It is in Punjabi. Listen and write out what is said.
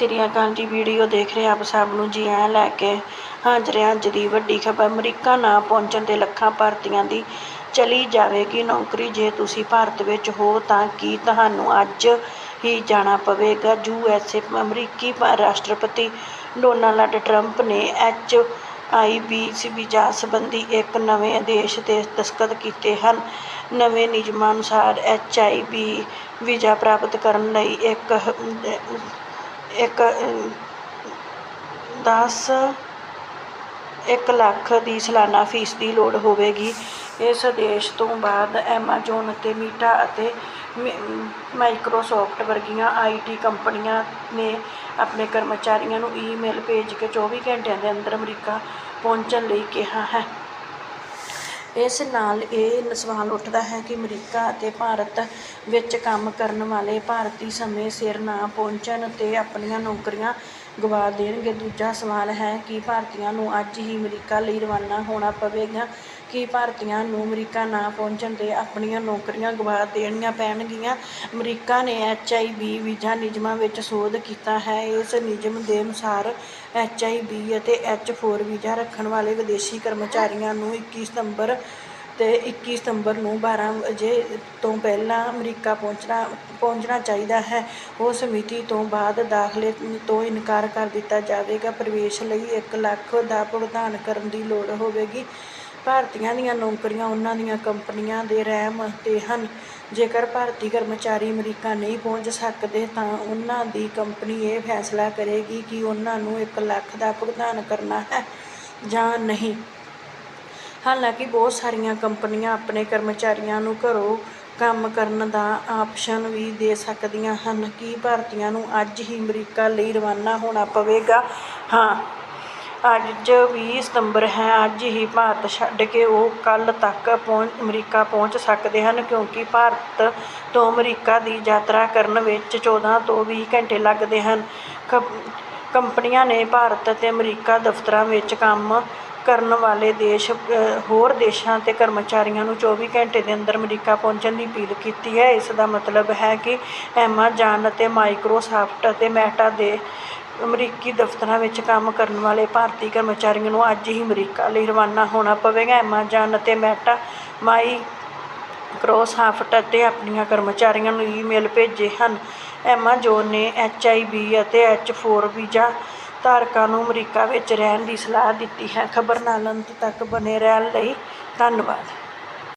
ਸ੍ਰੀ ਅਕਾਲ ਜੀ, ਵੀਡੀਓ ਦੇਖ ਰਹੇ ਆਪ ਸਭ ਨੂੰ ਜੀ ਆਇਆਂ ਲੈ ਕੇ ਹਾਜ਼ਰ ਹਾਂ ਅੱਜ ਦੀ ਵੱਡੀ ਖਬਰ। ਅਮਰੀਕਾ ਨਾ ਪਹੁੰਚਣ ਦੇ ਲੱਖਾਂ ਭਾਰਤੀਆਂ ਦੀ ਚਲੀ ਜਾਵੇਗੀ ਨੌਕਰੀ। ਜੇ ਤੁਸੀਂ ਭਾਰਤ ਵਿੱਚ ਹੋ ਤਾਂ ਕੀ ਤੁਹਾਨੂੰ ਅੱਜ ਹੀ ਜਾਣਾ ਪਵੇਗਾ? ਯੂ ਐੱਸ ਏ ਅਮਰੀਕੀ ਰਾਸ਼ਟਰਪਤੀ ਡੋਨਾਲਡ ਟਰੰਪ ਨੇ ਐਚ ਆਈ ਬੀ ਵੀਜ਼ਾ ਸੰਬੰਧੀ ਇੱਕ ਨਵੇਂ ਆਦੇਸ਼ ਤੇ ਦਸਤਖਤ ਕੀਤੇ ਹਨ। ਨਵੇਂ ਨਿਯਮਾਂ ਅਨੁਸਾਰ ਐਚ ਆਈ ਬੀ ਵੀਜ਼ਾ ਪ੍ਰਾਪਤ ਕਰਨ ਲਈ ਇੱਕ ਇੱਕ ਦਸ, ਇੱਕ ਲੱਖ ਦੀ ਸਾਲਾਨਾ ਫੀਸ ਦੀ ਲੋੜ ਹੋਵੇਗੀ। ਇਸ ਆਦੇਸ਼ ਤੋਂ ਬਾਅਦ ਐਮਾਜ਼ੋਨ ਅਤੇ ਮੀਟਾ ਅਤੇ ਮਾਈਕਰੋਸਾਫਟ ਵਰਗੀਆਂ ਆਈਟੀ ਕੰਪਨੀਆਂ ਨੇ ਆਪਣੇ ਕਰਮਚਾਰੀਆਂ ਨੂੰ ਈਮੇਲ ਭੇਜ ਕੇ 24 ਘੰਟਿਆਂ ਦੇ ਅੰਦਰ ਅਮਰੀਕਾ ਪਹੁੰਚਣ ਲਈ ਕਿਹਾ ਹੈ। ਇਸ ਨਾਲ ਇਹ ਸਵਾਲ ਉੱਠਦਾ ਹੈ ਕਿ ਅਮਰੀਕਾ ਅਤੇ ਭਾਰਤ ਵਿੱਚ ਕੰਮ ਕਰਨ ਵਾਲੇ ਭਾਰਤੀ ਸਮੇਂ ਸਿਰ ਨਾ ਪਹੁੰਚਣ ਤੇ ਆਪਣੀਆਂ ਨੌਕਰੀਆਂ ਗਵਾ ਦੇਣਗੇ। ਦੂਜਾ ਸਵਾਲ ਹੈ ਕਿ ਭਾਰਤੀਆਂ ਨੂੰ ਅੱਜ ਹੀ ਅਮਰੀਕਾ ਲਈ ਰਵਾਨਾ ਹੋਣਾ ਪਵੇਗਾ। ਕਿ ਭਾਰਤੀਆਂ ਨੂੰ ਅਮਰੀਕਾ ਨਾ ਪਹੁੰਚਣ ਤੇ ਆਪਣੀਆਂ ਨੌਕਰੀਆਂ ਗਵਾ ਦੇਣੀਆਂ ਪੈਣਗੀਆਂ। ਅਮਰੀਕਾ ਨੇ ਐਚ ਆਈ ਬੀ ਵੀਜ਼ਾ ਨਿਯਮਾਂ ਵਿੱਚ ਸੋਧ ਕੀਤਾ ਹੈ। ਇਸ ਨਿਯਮ ਦੇ ਅਨੁਸਾਰ ਐਚ ਆਈ ਬੀ ਅਤੇ ਐਚ ਫੋਰ ਵੀਜ਼ਾ ਰੱਖਣ ਵਾਲੇ ਵਿਦੇਸ਼ੀ ਕਰਮਚਾਰੀਆਂ ਨੂੰ ਇੱਕੀ ਸਤੰਬਰ ਤੇ ਇੱਕੀ ਸਤੰਬਰ ਨੂੰ ਬਾਰਾਂ ਵਜੇ ਤੋਂ ਪਹਿਲਾਂ ਅਮਰੀਕਾ ਪਹੁੰਚਣਾ ਪਹੁੰਚਣਾ ਚਾਹੀਦਾ ਹੈ। ਉਸ ਮਿਤੀ ਤੋਂ ਬਾਅਦ ਦਾਖਲੇ ਤੋਂ ਇਨਕਾਰ ਕਰ ਦਿੱਤਾ ਜਾਵੇਗਾ। ਪ੍ਰਵੇਸ਼ ਲਈ ਇੱਕ ਲੱਖ ਦਾ ਭੁਗਤਾਨ ਕਰਨ ਦੀ ਲੋੜ ਹੋਵੇਗੀ। ਭਾਰਤੀਆਂ ਦੀਆਂ ਨੌਕਰੀਆਂ ਉਹਨਾਂ ਦੀਆਂ ਕੰਪਨੀਆਂ ਦੇ ਰਹਿਮ 'ਤੇ ਹਨ। ਜੇਕਰ ਭਾਰਤੀ ਕਰਮਚਾਰੀ ਅਮਰੀਕਾ ਨਹੀਂ ਪਹੁੰਚ ਸਕਦੇ ਤਾਂ ਉਹਨਾਂ ਦੀ ਕੰਪਨੀ ਇਹ ਫੈਸਲਾ ਕਰੇਗੀ ਕਿ ਉਹਨਾਂ ਨੂੰ ਇੱਕ ਲੱਖ ਦਾ ਭੁਗਤਾਨ ਕਰਨਾ ਹੈ ਜਾਂ ਨਹੀਂ। ਹਾਲਾਂਕਿ ਬਹੁਤ ਸਾਰੀਆਂ ਕੰਪਨੀਆਂ ਆਪਣੇ ਕਰਮਚਾਰੀਆਂ ਨੂੰ ਘਰੋਂ ਕੰਮ ਕਰਨ ਦਾ ਆਪਸ਼ਨ ਵੀ ਦੇ ਸਕਦੀਆਂ ਹਨ। ਕੀ ਭਾਰਤੀਆਂ ਨੂੰ ਅੱਜ ਹੀ ਅਮਰੀਕਾ ਲਈ ਰਵਾਨਾ ਹੋਣਾ ਪਵੇਗਾ? ਹਾਂ ਅੱਜ ਵੀਹ ਸਤੰਬਰ ਹੈ, ਅੱਜ ਹੀ ਭਾਰਤ ਛੱਡ ਕੇ ਉਹ ਕੱਲ੍ਹ ਤੱਕ ਪਹੁੰਚ ਅਮਰੀਕਾ ਪਹੁੰਚ ਸਕਦੇ ਹਨ ਕਿਉਂਕਿ ਭਾਰਤ ਤੋਂ ਅਮਰੀਕਾ ਦੀ ਯਾਤਰਾ ਕਰਨ ਵਿੱਚ 14 ਤੋਂ ਵੀਹ ਘੰਟੇ ਲੱਗਦੇ ਹਨ। ਕੰਪਨੀਆਂ ਨੇ ਭਾਰਤ ਅਤੇ ਅਮਰੀਕਾ ਦਫ਼ਤਰਾਂ ਵਿੱਚ ਕੰਮ ਕਰਨ ਵਾਲੇ ਦੇਸ਼ ਹੋਰ ਦੇਸ਼ਾਂ ਅਤੇ ਕਰਮਚਾਰੀਆਂ ਨੂੰ 24 ਘੰਟੇ ਦੇ ਅੰਦਰ ਅਮਰੀਕਾ ਪਹੁੰਚਣ ਦੀ ਅਪੀਲ ਕੀਤੀ ਹੈ। ਇਸ ਦਾ ਮਤਲਬ ਹੈ ਕਿ ਐਮਾਜ਼ਾਨ ਅਤੇ ਮਾਈਕਰੋਸਾਫਟ ਅਤੇ ਮੈਟਾ ਦੇ ਅਮਰੀਕੀ ਦਫ਼ਤਰਾਂ ਵਿੱਚ ਕੰਮ ਕਰਨ ਵਾਲੇ ਭਾਰਤੀ ਕਰਮਚਾਰੀਆਂ ਨੂੰ ਅੱਜ ਹੀ ਅਮਰੀਕਾ ਲਈ ਰਵਾਨਾ ਹੋਣਾ ਪਵੇਗਾ। ਐਮਾਜ਼ਾਨ ਅਤੇ ਮੈਟਾ ਮਾਈਕਰੋਸਾਫਟ ਅਤੇ ਆਪਣੀਆਂ ਕਰਮਚਾਰੀਆਂ ਨੂੰ ਈਮੇਲ ਭੇਜੇ ਹਨ। ਐਮਾਜ਼ੋਨ ਨੇ ਐਚ ਆਈ ਬੀ ਅਤੇ ਐਚ ਫੋਰ ਵੀਜ਼ਾ ਧਾਰਕਾਂ ਨੂੰ ਅਮਰੀਕਾ ਵਿੱਚ ਰਹਿਣ ਦੀ ਸਲਾਹ ਦਿੱਤੀ ਹੈ। ਖਬਰ ਨਾਲ ਅੰਤ ਤੱਕ ਬਣੇ ਰਹਿਣ ਲਈ ਧੰਨਵਾਦ।